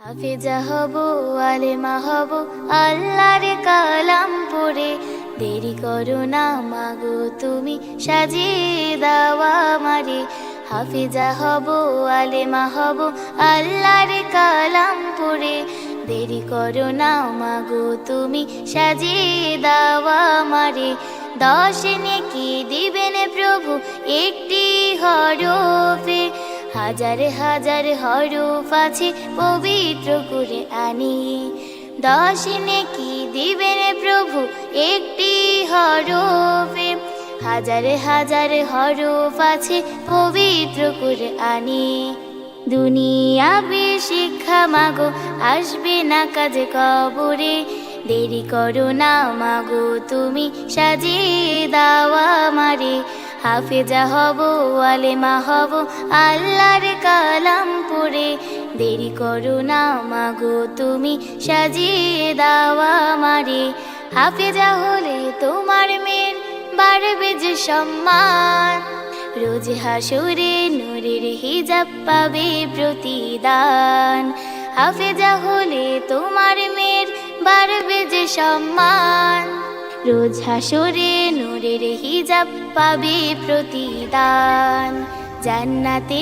হাফেজা হব, আলেমা হব, আল্লাহর কালাম পড়ে। দেরি করো না, মাগো, তুমি সাজিয়ে দাওয়া মারে হাফেজা হব, আলেমা হব, আল্লাহর কালাম পড়ে। দেরি করো না, মাগো, তুমি সাজিয়ে দাওয়া মারে দশ কি দিবেন প্রভু একটি হরফে। হাজার হাজার হরফ আছে পবিত্র করে আনি দশ কি দিবেন প্রভু একটি হরফে হাজার হাজার হরফ আছে পবিত্র করে আনি দুনিয়া শিক্ষা মাগো, আসবে না কাজে কবরে। দেরি করো না মাগো, তুমি সাজিয়ে দাওয়া মারে হাফেজা হব, আলেমা হব, আল্লাহর কালাম পড়ে। দেরি করো না, মাগো, তুমি সাজিয়ে দাওয়া মারে হাফেজা হলে তোমার মেয়ের বাড়বে যে সম্মান। রোজ হাসুরে নূরের হিজাব পাবে প্রতিদান। হাফেজা হলে তোমার মেয়ের বাড়বে যে সম্মান। রোজ হাসুরে নূরের হিজাব পাবে প্রতিদান। জান্নাতে